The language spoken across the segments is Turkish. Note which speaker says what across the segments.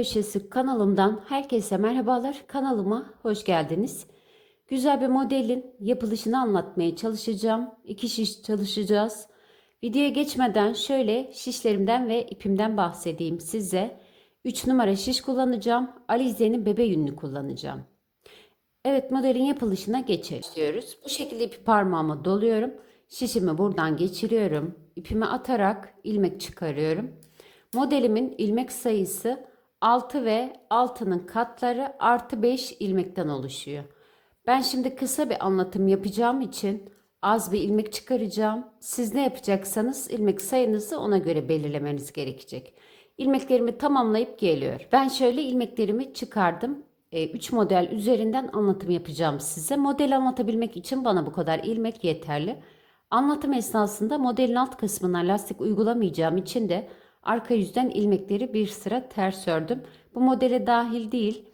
Speaker 1: Köşesi kanalımdan herkese merhabalar. Kanalıma hoş geldiniz. Güzel bir modelin yapılışını anlatmaya çalışacağım. İki şiş çalışacağız. Videoya geçmeden şöyle şişlerimden ve ipimden bahsedeyim size. 3 numara şiş kullanacağım. Alize'nin bebe yününü kullanacağım. Evet modelin yapılışına geçiyoruz. Bu şekilde ipi parmağıma doluyorum. Şişimi buradan geçiriyorum. İpimi atarak ilmek çıkarıyorum. Modelimin ilmek sayısı 6 ve 6'nın katları artı 5 ilmekten oluşuyor. Ben şimdi kısa bir anlatım yapacağım için az bir ilmek çıkaracağım. Siz ne yapacaksanız ilmek sayınızı ona göre belirlemeniz gerekecek. İlmeklerimi tamamlayıp geliyor. Ben şöyle ilmeklerimi çıkardım. 3 model üzerinden anlatım yapacağım size. Model anlatabilmek için bana bu kadar ilmek yeterli. Anlatım esnasında modelin alt kısmına lastik uygulamayacağım için de arka yüzden ilmekleri bir sıra ters ördüm. Bu modele dahil değil.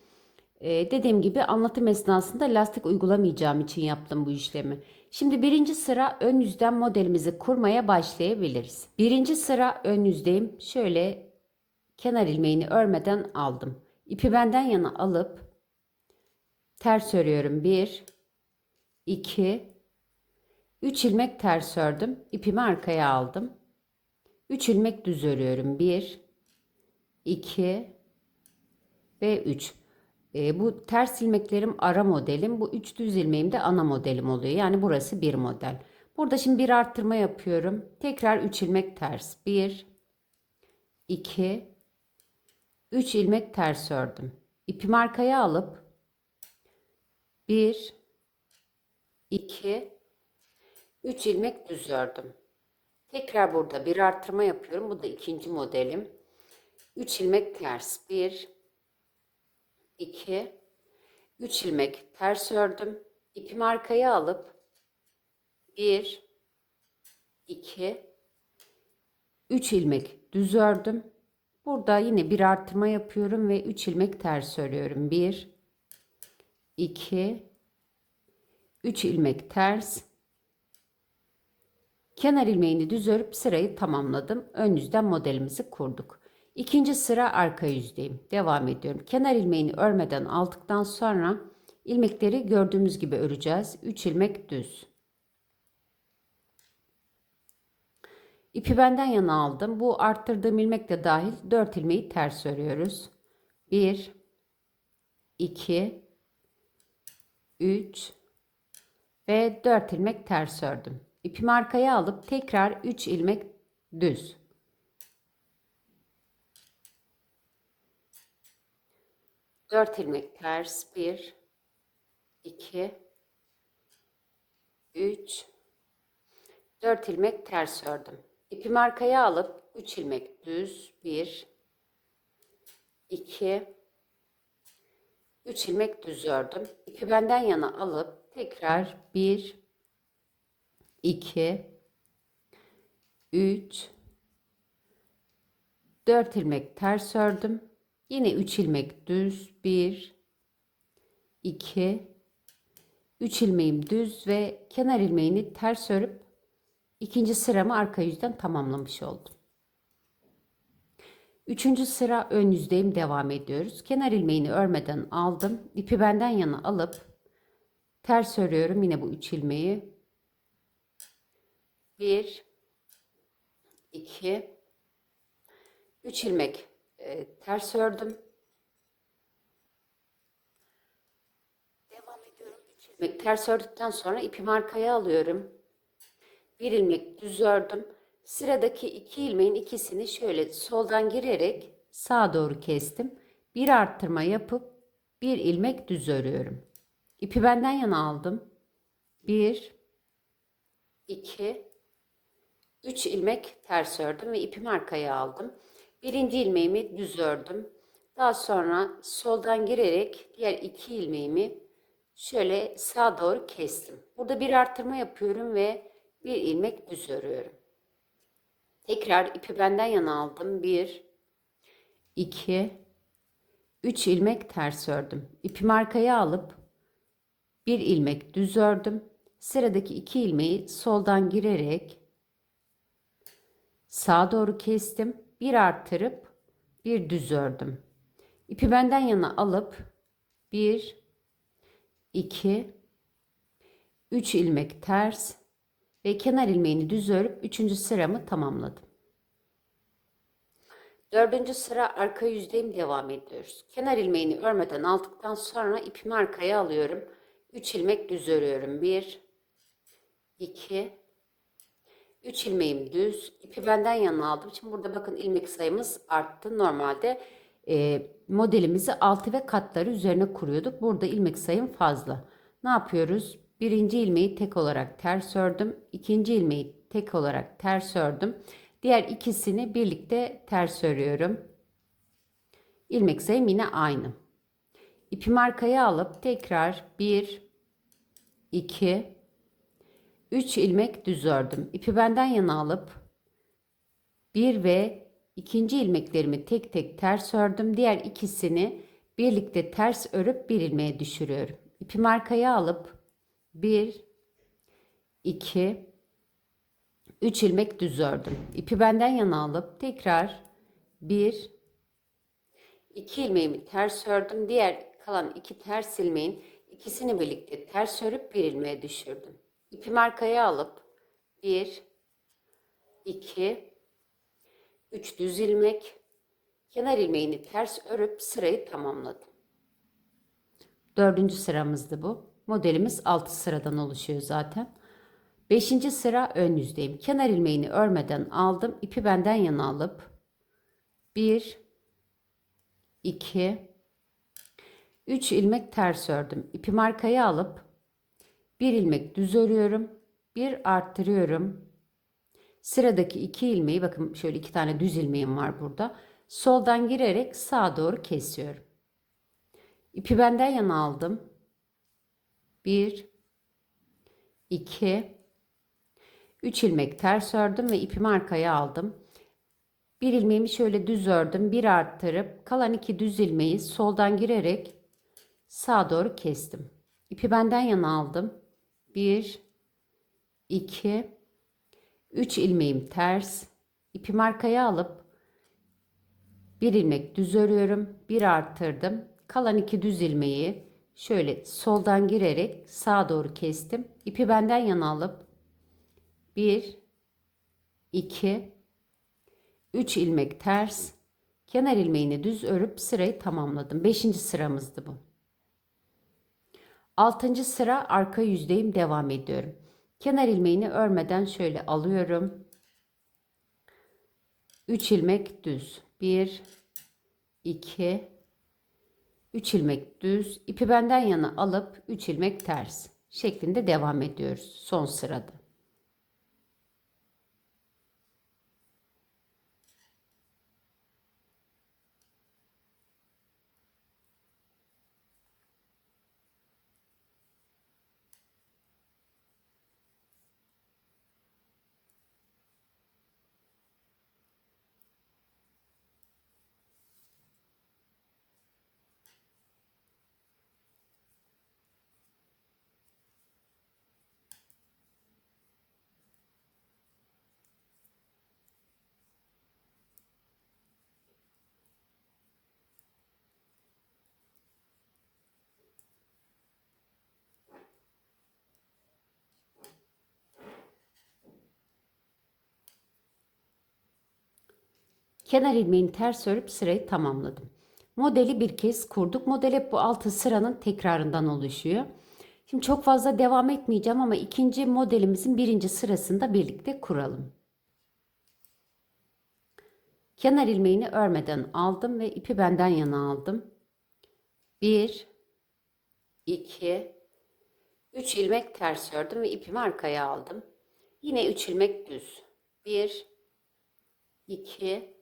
Speaker 1: Ee, dediğim gibi anlatım esnasında lastik uygulamayacağım için yaptım bu işlemi. Şimdi birinci sıra ön yüzden modelimizi kurmaya başlayabiliriz. Birinci sıra ön yüzdeyim. Şöyle kenar ilmeğini örmeden aldım. İpi benden yana alıp ters örüyorum. 1 2 3 ilmek ters ördüm. İpimi arkaya aldım. 3 ilmek düz örüyorum. 1 2 ve 3. E, bu ters ilmeklerim ara modelim. Bu 3 düz ilmeğim de ana modelim oluyor. Yani burası bir model. Burada şimdi bir arttırma yapıyorum. Tekrar 3 ilmek ters. 1 2 3 ilmek ters ördüm. İpimi arkaya alıp 1 2 3 ilmek düz ördüm. Tekrar burada bir arttırma yapıyorum. Bu da ikinci modelim. 3 ilmek ters. 1 2 3 ilmek ters ördüm. İpimi arkaya alıp 1 2 3 ilmek düz ördüm. Burada yine bir arttırma yapıyorum ve 3 ilmek ters örüyorum. 1 2 3 ilmek ters Kenar ilmeğini düz örüp sırayı tamamladım. Ön yüzden modelimizi kurduk. İkinci sıra arka yüzdeyim. Devam ediyorum. Kenar ilmeğini örmeden aldıktan sonra ilmekleri gördüğümüz gibi öreceğiz. 3 ilmek düz. İpi benden yana aldım. Bu arttırdığım ilmek de dahil 4 ilmeği ters örüyoruz. 1 2 3 ve 4 ilmek ters ördüm. İpimi arkaya alıp tekrar 3 ilmek düz. Dört ilmek ters. Bir, iki, üç, dört ilmek ters ördüm. İpimi arkaya alıp üç ilmek düz. Bir, iki, üç ilmek düz ördüm. İpi benden yana alıp tekrar bir, 2 3 4 ilmek ters ördüm. Yine 3 ilmek düz 1 2 3 ilmeğim düz ve kenar ilmeğini ters örüp ikinci sıramı arka yüzden tamamlamış oldum. Üçüncü sıra ön yüzdeyim devam ediyoruz. Kenar ilmeğini örmeden aldım. İpi benden yana alıp ters örüyorum yine bu üç ilmeği 1 2 3 ilmek e, ters ördüm. Devam ediyorum. 3 ilmek ters ördükten sonra ipimi arkaya alıyorum. Bir ilmek düz ördüm. Sıradaki iki ilmeğin ikisini şöyle soldan girerek sağa doğru kestim. Bir arttırma yapıp bir ilmek düz örüyorum. İpi benden yana aldım. 1 2 3 ilmek ters ördüm ve ipimi arkaya aldım. Birinci ilmeğimi düz ördüm. Daha sonra soldan girerek diğer iki ilmeğimi şöyle sağa doğru kestim. Burada bir arttırma yapıyorum ve bir ilmek düz örüyorum. Tekrar ipi benden yana aldım. 1 2 3 ilmek ters ördüm. İpimi arkaya alıp bir ilmek düz ördüm. Sıradaki iki ilmeği soldan girerek Sağa doğru kestim. Bir arttırıp bir düz ördüm. İpi benden yana alıp 1 2 3 ilmek ters ve kenar ilmeğini düz örüp 3. sıramı tamamladım. Dördüncü sıra arka yüzdeyim devam ediyoruz. Kenar ilmeğini örmeden aldıktan sonra ipimi arkaya alıyorum. 3 ilmek düz örüyorum. 1 2 3 ilmeğim düz. İpi benden yana aldım. Şimdi burada bakın ilmek sayımız arttı. Normalde e, modelimizi altı ve katları üzerine kuruyorduk. Burada ilmek sayım fazla. Ne yapıyoruz? Birinci ilmeği tek olarak ters ördüm. İkinci ilmeği tek olarak ters ördüm. Diğer ikisini birlikte ters örüyorum. İlmek sayım yine aynı. İpimi arkaya alıp tekrar 1 2 3 ilmek düz ördüm. İpi benden yana alıp 1 ve ikinci ilmeklerimi tek tek ters ördüm. Diğer ikisini birlikte ters örüp bir ilmeğe düşürüyorum. İpimi arkaya alıp 1 2 3 ilmek düz ördüm. İpi benden yana alıp tekrar 1 2 ilmeğimi ters ördüm. Diğer kalan iki ters ilmeğin ikisini birlikte ters örüp bir ilmeğe düşürdüm. İpimi arkaya alıp 1 2 3 düz ilmek kenar ilmeğini ters örüp sırayı tamamladım. Dördüncü sıramızdı bu. Modelimiz 6 sıradan oluşuyor zaten. Beşinci sıra ön yüzdeyim. Kenar ilmeğini örmeden aldım. İpi benden yana alıp 1 2 3 ilmek ters ördüm. İpimi arkaya alıp bir ilmek düz örüyorum. Bir arttırıyorum. Sıradaki iki ilmeği bakın şöyle iki tane düz ilmeğim var burada. Soldan girerek sağa doğru kesiyorum. İpi benden yana aldım. 1 2 3 ilmek ters ördüm ve ipimi arkaya aldım. Bir ilmeğimi şöyle düz ördüm. Bir arttırıp kalan iki düz ilmeği soldan girerek sağa doğru kestim. İpi benden yana aldım. 1 2 3 ilmeğim ters. İpimi arkaya alıp bir ilmek düz örüyorum. Bir arttırdım. Kalan iki düz ilmeği şöyle soldan girerek sağa doğru kestim. İpi benden yana alıp 1 2 3 ilmek ters kenar ilmeğini düz örüp sırayı tamamladım. 5. sıramızdı bu. 6. sıra arka yüzdeyim devam ediyorum. Kenar ilmeğini örmeden şöyle alıyorum. 3 ilmek düz. 1 2 3 ilmek düz. İpi benden yana alıp 3 ilmek ters şeklinde devam ediyoruz son sırada. Kenar ilmeğini ters örüp sırayı tamamladım. Modeli bir kez kurduk. Model hep bu altı sıranın tekrarından oluşuyor. Şimdi çok fazla devam etmeyeceğim ama ikinci modelimizin birinci sırasında birlikte kuralım. Kenar ilmeğini örmeden aldım ve ipi benden yana aldım. 1 2 3 ilmek ters ördüm ve ipimi arkaya aldım. Yine 3 ilmek düz. 1 2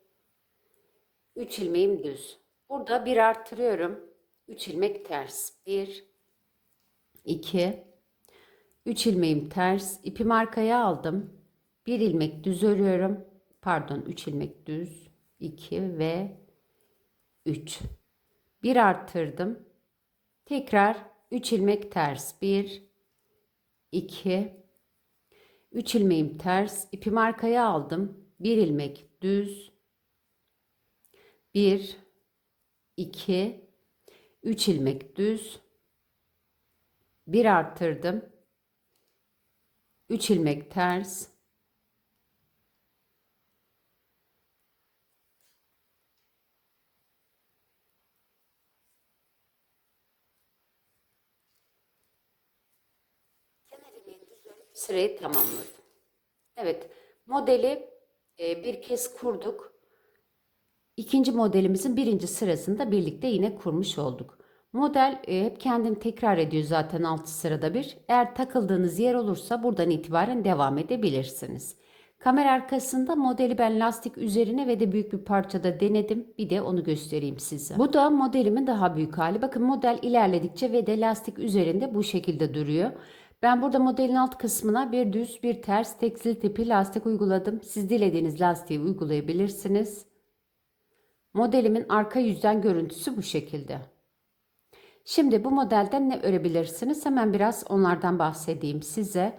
Speaker 1: 3 ilmeğim düz. Burada bir arttırıyorum. 3 ilmek ters. 1 2 3 ilmeğim ters. İpimi arkaya aldım. 1 ilmek düz örüyorum. Pardon 3 ilmek düz. 2 ve 3. Bir arttırdım. Tekrar 3 ilmek ters. 1 2 3 ilmeğim ters. İpimi arkaya aldım. 1 ilmek düz 1 2 3 ilmek düz 1 arttırdım 3 ilmek ters sırayı tamamladım. Evet, modeli e, bir kez kurduk. İkinci modelimizin birinci sırasında birlikte yine kurmuş olduk. Model e, hep kendini tekrar ediyor zaten 6 sırada bir. Eğer takıldığınız yer olursa buradan itibaren devam edebilirsiniz. Kamera arkasında modeli ben lastik üzerine ve de büyük bir parçada denedim. Bir de onu göstereyim size. Bu da modelimin daha büyük hali. Bakın model ilerledikçe ve de lastik üzerinde bu şekilde duruyor. Ben burada modelin alt kısmına bir düz bir ters tekstil tipi lastik uyguladım. Siz dilediğiniz lastiği uygulayabilirsiniz. Modelimin arka yüzden görüntüsü bu şekilde. Şimdi bu modelden ne örebilirsiniz? Hemen biraz onlardan bahsedeyim size.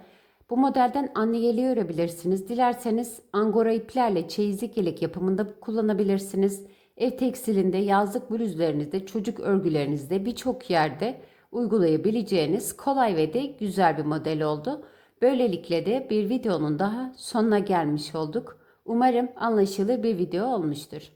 Speaker 1: Bu modelden anne yeleği örebilirsiniz. Dilerseniz angora iplerle çeyizlik yelek yapımında kullanabilirsiniz. Ev tekstilinde, yazlık bluzlarınızda, çocuk örgülerinizde birçok yerde uygulayabileceğiniz kolay ve de güzel bir model oldu. Böylelikle de bir videonun daha sonuna gelmiş olduk. Umarım anlaşılır bir video olmuştur.